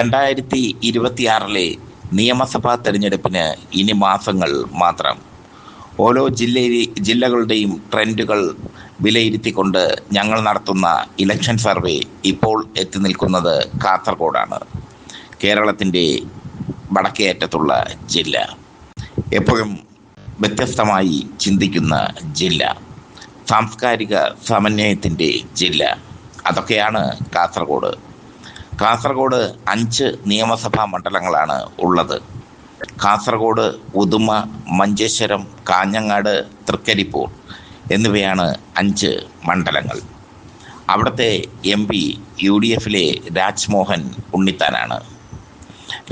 രണ്ടായിരത്തി ഇരുപത്തിയാറിലെ നിയമസഭാ തെരഞ്ഞെടുപ്പിന് ഇനി മാസങ്ങൾ മാത്രം. ഓരോ ജില്ല ജില്ലകളുടെയും ട്രെൻഡുകൾ വിലയിരുത്തിക്കൊണ്ട് ഞങ്ങൾ നടത്തുന്ന ഇലക്ഷൻ സർവേ ഇപ്പോൾ എത്തി നിൽക്കുന്നത് കാസർഗോഡാണ്. കേരളത്തിന്റെ വടക്കേ അറ്റത്തുള്ള ജില്ല. എപ്പോഴും വ്യത്യസ്തമായി ചിന്തിക്കുന്ന ജില്ല. സാംസ്കാരിക സമന്വയത്തിന്റെ ജില്ല. അതൊക്കെയാണ് കാസർഗോഡ്. കാസർഗോഡ് അഞ്ച് നിയമസഭാ മണ്ഡലങ്ങളാണ് ഉള്ളത്. കാസർഗോഡ് ഉദുമ മഞ്ചേശ്വരം കാഞ്ഞങ്ങാട് തൃക്കരിപ്പൂർ എന്നിവയാണ് അഞ്ച് മണ്ഡലങ്ങൾ. അവിടുത്തെ എം പി യു ഡി എഫിലെ രാജ്മോഹൻ ഉണ്ണിത്താനാണ്.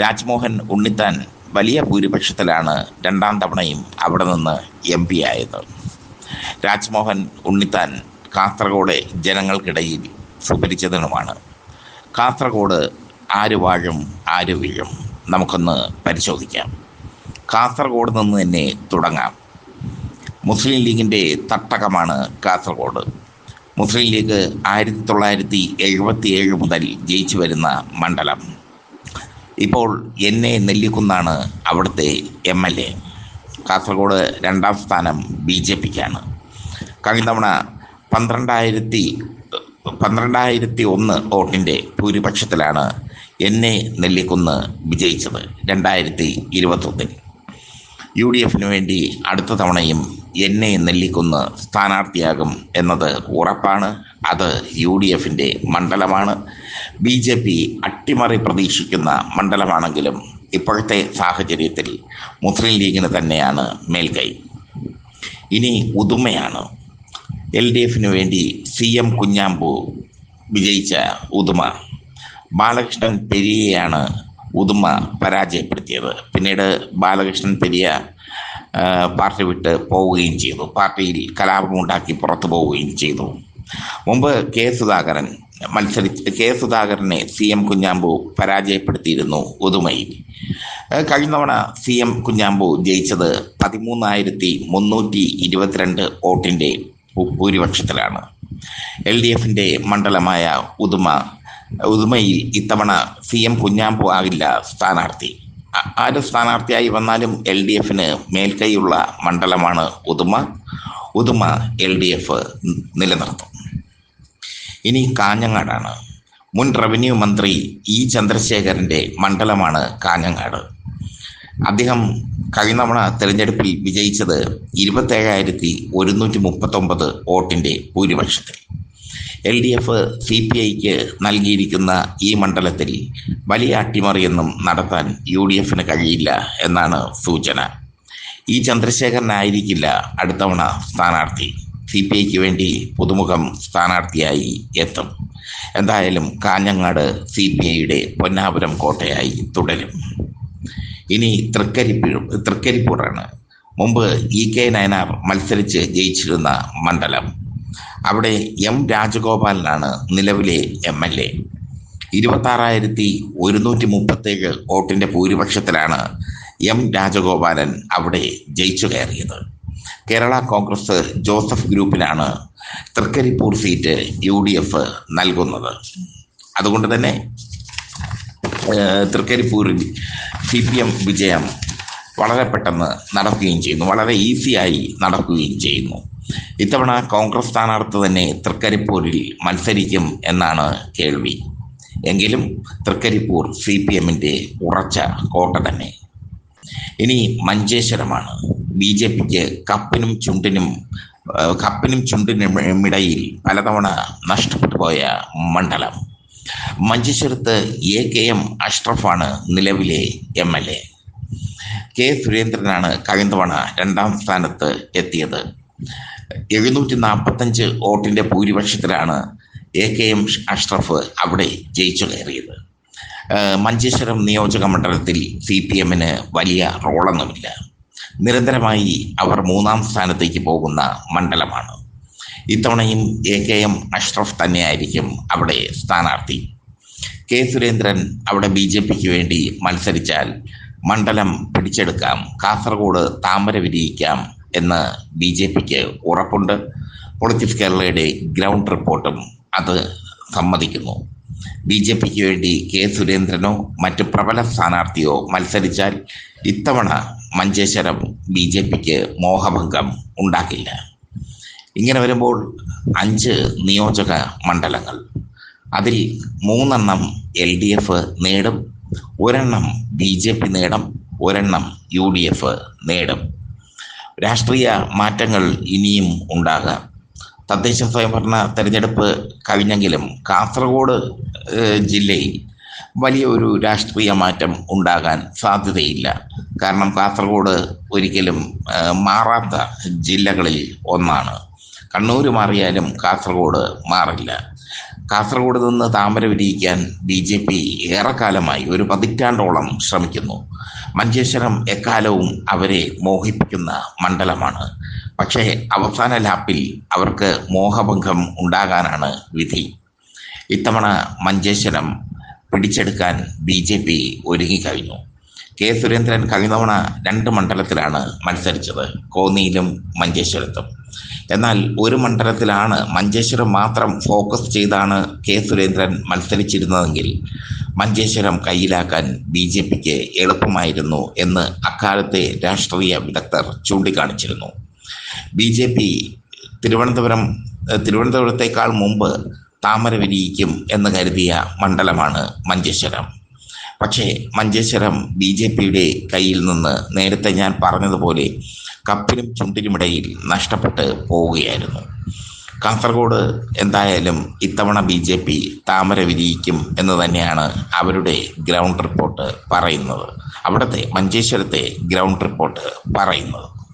രാജ്മോഹൻ ഉണ്ണിത്താൻ വലിയ ഭൂരിപക്ഷത്തിലാണ് രണ്ടാം തവണയും അവിടെ നിന്ന് എം പി ആയത്. രാജ്മോഹൻ ഉണ്ണിത്താൻ കാസർഗോഡ് ജനങ്ങൾക്കിടയിൽ സുപരിചിതനുമാണ്. കാസർഗോഡ് ആര് വാഴും ആര് വീഴും നമുക്കൊന്ന് പരിശോധിക്കാം. കാസർഗോഡ് നിന്ന് തന്നെ തുടങ്ങാം. മുസ്ലിം ലീഗിന്റെ തട്ടകമാണ് കാസർഗോഡ്. മുസ്ലിം ലീഗ് ആയിരത്തി തൊള്ളായിരത്തി എഴുപത്തി ഏഴ് മുതൽ ജയിച്ചു വരുന്ന മണ്ഡലം. ഇപ്പോൾ എൻ എ നെല്ലിക്കുന്നാണ് അവിടുത്തെ എം എൽ എ. കാസർഗോഡ് രണ്ടാം സ്ഥാനം ബി ജെ പിക്കാണ്. കഴിഞ്ഞ തവണ പന്ത്രണ്ടായിരത്തി പന്ത്രണ്ടായിരത്തി ഒന്ന് വോട്ടിന്റെ ഭൂരിപക്ഷത്തിലാണ് എൻ എ നെല്ലിക്കുന്ന് വിജയിച്ചത് രണ്ടായിരത്തി ഇരുപത്തൊന്നിൽ യു ഡി എഫിന് വേണ്ടി അടുത്ത തവണയും എൻ എ നെല്ലിക്കുന്ന് സ്ഥാനാർത്ഥിയാകും എന്നത് ഉറപ്പാണ്. അത് യു ഡി എഫിന്റെ മണ്ഡലമാണ്. ബി ജെ പി അട്ടിമറി പ്രതീക്ഷിക്കുന്ന മണ്ഡലമാണെങ്കിലും ഇപ്പോഴത്തെ സാഹചര്യത്തിൽ മുസ്ലിം ലീഗിന് തന്നെയാണ് മേൽക്കൈ. ഇനി ഉദുമയാണ് എൽ ഡി എഫിന് വേണ്ടി സി എം കുഞ്ഞാമ്പു വിജയിച്ച ഉദുമ. ബാലകൃഷ്ണൻ പെരിയയാണ് ഉദുമ പരാജയപ്പെടുത്തിയത്. പിന്നീട് ബാലകൃഷ്ണൻ പെരിയ പാർട്ടി വിട്ട് പോവുകയും ചെയ്തു. പാർട്ടിയിൽ കലാപമുണ്ടാക്കി പുറത്തു പോവുകയും ചെയ്തു. മുമ്പ് കെ സുധാകരൻ മത്സരിച്ച് കെ സുധാകരനെ സി എം കുഞ്ഞാമ്പു പരാജയപ്പെടുത്തിയിരുന്നു ഉദുമയിൽ. കഴിഞ്ഞ തവണ സി എം കുഞ്ഞാമ്പു ജയിച്ചത് പതിമൂന്നായിരത്തി മുന്നൂറ്റി ഇരുപത്തിരണ്ട് വോട്ടിന്റെ ഭൂരിപക്ഷത്തിലാണ്. എൽ ഡി എഫിന്റെ മണ്ഡലമായ ഉദുമ ഉദുമയിൽ ഇത്തവണ സി എം കുഞ്ഞാമ്പു ആകില്ല സ്ഥാനാർത്ഥി. ആര് സ്ഥാനാർത്ഥിയായി വന്നാലും എൽ ഡി എഫിന് മേൽക്കൈയുള്ള മണ്ഡലമാണ് Uduma. Uduma L D F നിലനിർത്തും. ഇനി കാഞ്ഞങ്ങാടാണ്. മുൻ റവന്യൂ മന്ത്രി ഇ ചന്ദ്രശേഖരന്റെ മണ്ഡലമാണ് കാഞ്ഞങ്ങാട്. അദ്ദേഹം കഴിഞ്ഞ തവണ തെരഞ്ഞെടുപ്പിൽ വിജയിച്ചത് ഇരുപത്തേഴായിരത്തി ഒരുന്നൂറ്റി മുപ്പത്തൊമ്പത് വോട്ടിന്റെ ഭൂരിപക്ഷത്തിൽ. L D F C P ഐക്ക് നൽകിയിരിക്കുന്ന ഈ മണ്ഡലത്തിൽ വലിയ അട്ടിമറിയൊന്നും നടത്താൻ യു ഡി എഫിന് കഴിയില്ല എന്നാണ് സൂചന. ഈ ചന്ദ്രശേഖരനായിരിക്കില്ല അടുത്തവണ സ്ഥാനാർത്ഥി. സി പി ഐക്ക് വേണ്ടി പുതുമുഖം സ്ഥാനാർത്ഥിയായി എത്തും. എന്തായാലും കാഞ്ഞങ്ങാട് സി പി ഐയുടെ പൊന്നാപുരം കോട്ടയായി തുടരും. ഇനി തൃക്കരിപ്പൂർ തൃക്കരിപ്പൂറാണ്. മുമ്പ് ഇ കെ നയനാർ മത്സരിച്ച് ജയിച്ചിരുന്ന മണ്ഡലം. അവിടെ എം രാജഗോപാലനാണ് നിലവിലെ എം എൽ എ. ഇരുപത്താറായിരത്തി ഒരുന്നൂറ്റി മുപ്പത്തേഴ് വോട്ടിന്റെ ഭൂരിപക്ഷത്തിലാണ് എം രാജഗോപാലൻ അവിടെ ജയിച്ചു കയറിയത്. Kerala Congress Joseph ഗ്രൂപ്പിനാണ് Thrikaripur seat U D F നൽകുന്നത്. അതുകൊണ്ട് തന്നെ തൃക്കരിപ്പൂരിൽ സി പി എം വിജയം വളരെ പെട്ടെന്ന് നടക്കുകയും ചെയ്യുന്നു. വളരെ ഈസിയായി നടക്കുകയും ചെയ്യുന്നു. ഇത്തവണ കോൺഗ്രസ് സ്ഥാനാർത്ഥി തന്നെ തൃക്കരിപ്പൂരിൽ മത്സരിക്കും എന്നാണ് കേൾവി. എങ്കിലും തൃക്കരിപ്പൂർ സി പി എമ്മിന്റെ ഉറച്ച കോട്ട തന്നെ. ഇനി മഞ്ചേശ്വരമാണ്. ബി ജെ പിക്ക് കപ്പിനും ചുണ്ടിനും കപ്പിനും ചുണ്ടിനും ഇടയിൽ പലതവണ നഷ്ടപ്പെട്ടു പോയ മണ്ഡലം. മഞ്ചേശ്വരത്ത് എ കെ എം അഷ്റഫാണ് നിലവിലെ എം എൽ എ. കെ സുരേന്ദ്രനാണ് കഴിഞ്ഞ തവണ രണ്ടാം സ്ഥാനത്ത് എത്തിയത്. എഴുന്നൂറ്റി നാൽപ്പത്തഞ്ച് വോട്ടിന്റെ ഭൂരിപക്ഷത്തിലാണ് എ കെ എം അഷ്റഫ് അവിടെ ജയിച്ചു കയറിയത്. മഞ്ചേശ്വരം നിയോജക മണ്ഡലത്തിൽ സി പി എമ്മിന് വലിയ റോളൊന്നുമില്ല. നിരന്തരമായി അവർ മൂന്നാം സ്ഥാനത്തേക്ക് പോകുന്ന മണ്ഡലമാണ്. ഇത്തവണയും എ കെ എം അഷ്റഫ് തന്നെയായിരിക്കും അവിടെ സ്ഥാനാർത്ഥി. കെ സുരേന്ദ്രൻ അവിടെ ബി ജെ പിക്ക് വേണ്ടി മത്സരിച്ചാൽ മണ്ഡലം പിടിച്ചെടുക്കാം. കാസർഗോഡ് താമര വിരിയിക്കാം എന്ന് ബി ജെ പിക്ക് ഉറപ്പുണ്ട്. പൊളിറ്റിക്സ് കേരളയുടെ ഗ്രൗണ്ട് റിപ്പോർട്ടും അത് സമ്മതിക്കുന്നു. ബി ജെ പിക്ക് വേണ്ടി കെ സുരേന്ദ്രനോ മറ്റ് പ്രബല സ്ഥാനാർത്ഥിയോ മത്സരിച്ചാൽ ഇത്തവണ മഞ്ചേശ്വരം ബി ജെ പിക്ക് മോഹഭംഗം ഉണ്ടാക്കില്ല ഇങ്ങനെ വരുമ്പോൾ അഞ്ച് നിയോജക മണ്ഡലങ്ങൾ. അതിൽ മൂന്നെണ്ണം എൽ ഡി എഫ് നേടും ഒരെണ്ണം ബി ജെ പി നേടും ഒരെണ്ണം യു ഡി എഫ് നേടും. രാഷ്ട്രീയ മാറ്റങ്ങൾ ഇനിയും ഉണ്ടാകാം. തദ്ദേശ സ്വയംഭരണ തെരഞ്ഞെടുപ്പ് കഴിഞ്ഞെങ്കിലും കാസർഗോഡ് ജില്ലയിൽ വലിയൊരു രാഷ്ട്രീയ മാറ്റം ഉണ്ടാകാൻ സാധ്യതയില്ല. കാരണം കാസർഗോഡ് ഒരിക്കലും മാറാത്ത ജില്ലകളിൽ ഒന്നാണ്. കണ്ണൂർ മാറിയാലും കാസർഗോഡ് മാറില്ല. കാസർഗോഡ് നിന്ന് താമര വിരിയിക്കാൻ ബി ജെ പി ഏറെക്കാലമായി ഒരു പതിറ്റാണ്ടോളം ശ്രമിക്കുന്നു. മഞ്ചേശ്വരം എക്കാലവും അവരെ മോഹിപ്പിക്കുന്ന മണ്ഡലമാണ്. പക്ഷേ അവസാന ലാപ്പിൽ അവർക്ക് മോഹഭംഗം ഉണ്ടാകാനാണ് വിധി. ഇത്തവണ മഞ്ചേശ്വരം പിടിച്ചെടുക്കാൻ ബി ജെ പി ഒരുങ്ങിക്കഴിഞ്ഞു. കെ സുരേന്ദ്രൻ കഴിഞ്ഞ തവണ രണ്ട് മണ്ഡലത്തിലാണ് മത്സരിച്ചത് കോന്നിയിലും മഞ്ചേശ്വരത്തും. എന്നാൽ ഒരു മണ്ഡലത്തിലാണ് മഞ്ചേശ്വരം മാത്രം ഫോക്കസ് ചെയ്താണ് കെ സുരേന്ദ്രൻ മത്സരിച്ചിരുന്നതെങ്കിൽ മഞ്ചേശ്വരം കയ്യിലാക്കാൻ ബി ജെ പിക്ക് എളുപ്പമായിരുന്നു എന്ന് അക്കാലത്തെ രാഷ്ട്രീയ വിദഗ്ധർ ചൂണ്ടിക്കാണിച്ചിരുന്നു. ബി ജെ പി തിരുവനന്തപുരം തിരുവനന്തപുരത്തേക്കാൾ മുമ്പ് താമര വിരിയിക്കും എന്ന് കരുതിയ മണ്ഡലമാണ് മഞ്ചേശ്വരം. പക്ഷേ മഞ്ചേശ്വരം ബി ജെ പിയുടെ കയ്യിൽ നിന്ന് നേരത്തെ ഞാൻ പറഞ്ഞതുപോലെ കപ്പിനും ചുണ്ടിനുമിടയിൽ നഷ്ടപ്പെട്ട് പോവുകയായിരുന്നു. കാസർഗോഡ് എന്തായാലും ഇത്തവണ ബി ജെ പി താമര വിരിയിക്കും എന്ന് തന്നെയാണ് അവരുടെ ഗ്രൗണ്ട് റിപ്പോർട്ട് പറയുന്നത്. അവിടുത്തെ മഞ്ചേശ്വരത്തെ ഗ്രൗണ്ട് റിപ്പോർട്ട് പറയുന്നത്.